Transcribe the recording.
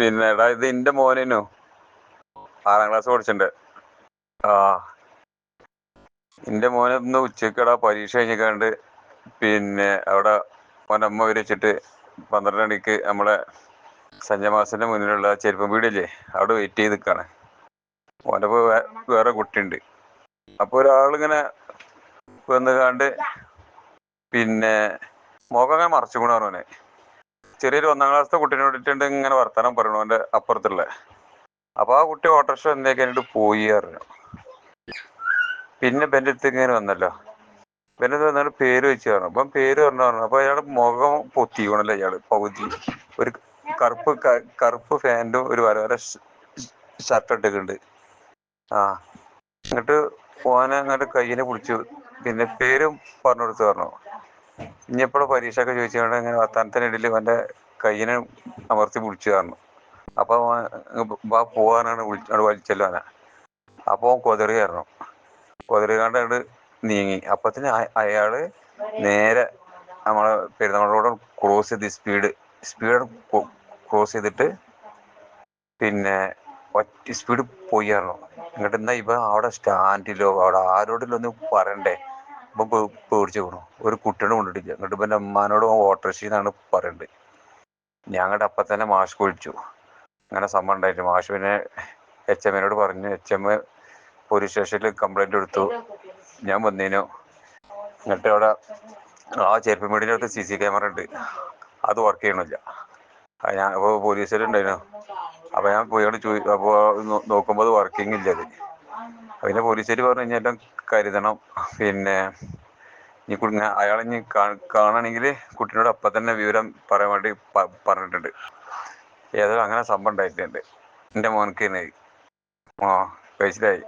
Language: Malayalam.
പിന്നെ എടാ ഇത് എന്റെ മോനു ആറാം ക്ലാസ് പഠിച്ചിട്ടുണ്ട് ആ. എന്റെ മോനെ ഇന്ന് ഉച്ചക്കടാ പരീക്ഷ കഴിഞ്ഞിക്കാണ്ട് പിന്നെ അവിടെ ഓനമ്മ വിരിച്ചിട്ട് പന്ത്രണ്ട് മണിക്ക് നമ്മളെ സഞ്ജമാസിന്റെ മുന്നിലുള്ള ചെരുപ്പം വീടില്ലേ അവിടെ വെയിറ്റ് ചെയ്ത് നിൽക്കാണ് മോനെ വേറെ കുട്ടിയുണ്ട്. അപ്പൊ ഒരാളിങ്ങനെ വന്ന് കണ്ട് പിന്നെ മുഖം അങ്ങനെ മറച്ചു കൊണ്ടാണ് ചെറിയൊരു ഒന്നാം ക്ലാസ്സിലെ കുട്ടീനെ വേണ്ടിയിട്ടുണ്ട് ഇങ്ങനെ വർത്താനം പറയണു അവന്റെ അപ്പുറത്തുള്ള. അപ്പൊ ആ കുട്ടി ഓട്ടോറിക്ഷ എന്നേക്കായിട്ട് പോയി അറിഞ്ഞു. പിന്നെ അടുത്ത് ഇങ്ങനെ വന്നല്ലോ. ബെന്റെ അടുത്ത് വന്നാലും പേര് വെച്ച് പറഞ്ഞു. അപ്പം പേര് പറഞ്ഞു പറഞ്ഞു. അപ്പൊ അയാൾ മുഖം പൊത്തി പൊത്തിക്കണല്ലോ അയാൾ പകുതി. ഒരു കറുപ്പ് കറുപ്പ് ഫാന്റും ഒരു വര വര ഷർട്ട് ഇട്ടിട്ടുണ്ട്. ആ. എന്നിട്ട് ഓനെ അങ്ങോട്ട് കയ്യിനെ പിടിച്ചു. പിന്നെ പേരും പറഞ്ഞു കൊടുത്തു പറഞ്ഞു. ഇനി എപ്പോഴും പരീക്ഷ ഒക്കെ ചോദിച്ചുകൊണ്ട് ഇങ്ങനെ വർത്താനത്തിനിടയിൽ അവന്റെ കയ്യിനെ അമർത്തി പിടിച്ചു കാരണം അപ്പൊ ഓൻ വാ പോവാനാണ് വിളിച്ചു വലിച്ചല്ലോ അപ്പൊ ഓൻ കൊതറി കണ്ട് അങ്ങോട്ട് നീങ്ങി. അപ്പത്തിന് അയ- അയാൾ നേരെ നമ്മളെ പെരുന്നാളോട് ക്രോസ് ചെയ്ത് സ്പീഡ് സ്പീഡ് ക്രോസ് ചെയ്തിട്ട് പിന്നെ ഒറ്റ സ്പീഡ് പോയായിരുന്നു എന്നിട്ട് എന്നാ ഇപ്പൊ അവിടെ സ്റ്റാൻഡിലോ അവിടെ ആരോടെങ്കിലും ഒന്ന് പറയണ്ടേ? ഇപ്പൊ പേടിച്ചു പോണു ഒരു കുട്ടിയോട് കൊണ്ടിട്ടില്ല. എന്നിട്ട് ഇപ്പൊ എന്റെ അമ്മാനോട് ഓട്ടോറിക്ഷന്നാണ് പറയുന്നത് ഞങ്ങളുടെ അപ്പൊ തന്നെ മാഷ് വിളിച്ചു അങ്ങനെ സംഭവം ഉണ്ടായിട്ട്. മാഷ് പിന്നെ എച്ച് എമ്മിനോട് പറഞ്ഞു എച്ച് എം പോലീസ് സ്റ്റേഷനിൽ കംപ്ലൈന്റ് കൊടുത്തു ഞാൻ വന്നേനു. എന്നിട്ട് അവിടെ ആ ചെരുപ്പ് വീടിന്റെ അടുത്ത് സി സി ക്യാമറ ഉണ്ട്. അത് വർക്ക് ചെയ്യണില്ല. ഞാൻ അപ്പോൾ പോലീസുകാരുണ്ടായിരുന്നു അപ്പോൾ ഞാൻ പോയി ചോദിച്ചു അപ്പോൾ നോക്കുമ്പോൾ അത് വർക്കിംഗ് ഇല്ല അത്. പിന്നെ പോലീസുകാർ പറഞ്ഞു കഴിഞ്ഞാൽ കരുതണം. പിന്നെ ഈ കുഞ്ഞ അയാളെ ഇനി കാണുകയാണെങ്കിൽ കുട്ടീനോട് അപ്പം തന്നെ വിവരം പറയാൻ വേണ്ടി പറഞ്ഞിട്ടുണ്ട്. ഏതായാലും അങ്ങനെ സംഭവം ഉണ്ടായിട്ടുണ്ട്. എന്റെ മോനക്ക് തന്നെ ആ കഴിച്ചിലായി